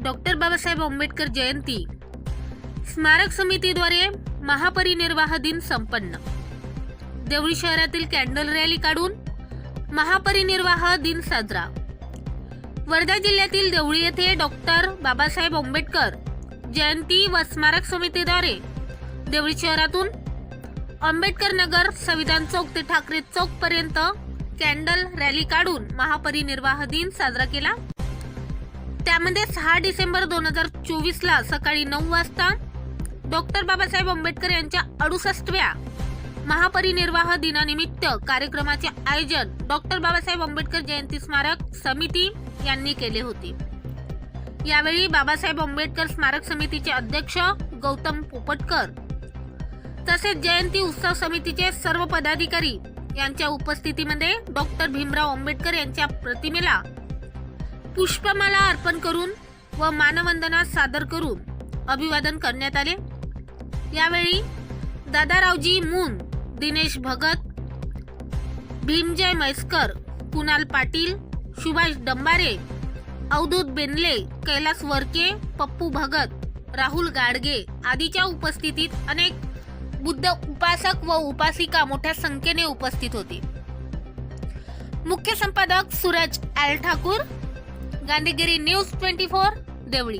Doctor Babasaheb Ambedkar जयंती. स्मारक समितीद्वारे महापरिनिर्वाह दिन संपन्न. देवळी शहरातील कॅन्डल रॅली काढून महापरिनिर्वाह दिन साजरा. वर्धा जिल्ह्यातील देवळी येथे डॉक्टर बाबासाहेब आंबेडकर जयंती व स्मारक समितीद्वारे देवळी शहरातून आंबेडकर नगर संविधान चौक ते ठाकरे चौक पर्यंत कॅन्डल रॅली काढून महापरिनिर्वाह दिन साजरा केला. त्यामध्ये सहा डिसेंबर दोन हजार चोवीसला सकाळी नऊ वाजता डॉक्टर बाबासाहेब आंबेडकर यांच्या अडुसष्टव्या महापरिनिर्वाह दिनानिमित्त कार्यक्रमाचे आयोजन डॉक्टर बाबासाहेब आंबेडकर जयंती स्मारक समिती यांनी केले होते. यावेळी बाबासाहेब आंबेडकर स्मारक समितीचे अध्यक्ष गौतम पोपटकर तसेच जयंती उत्सव समितीचे सर्व पदाधिकारी यांच्या उपस्थितीमध्ये डॉक्टर भीमराव आंबेडकर यांच्या प्रतिमेला पुष्पमाला अर्पण करून व मानवंदना सादर करून अभिवादन करण्यात आले. यावेळी दादारावजी मून दिनेश भगत भीमजय म्हैसकर कुणाल पाटील सुभाष डंबारे अवधूत बेनले कैलास वरके पप्पू भगत राहुल गाडगे आदीच्या उपस्थितीत अनेक बुद्ध उपासक व उपासिका मोठ्या संख्येने उपस्थित होते. मुख्य संपादक Suraj Thakur Gandhigiri news twenty four Deoli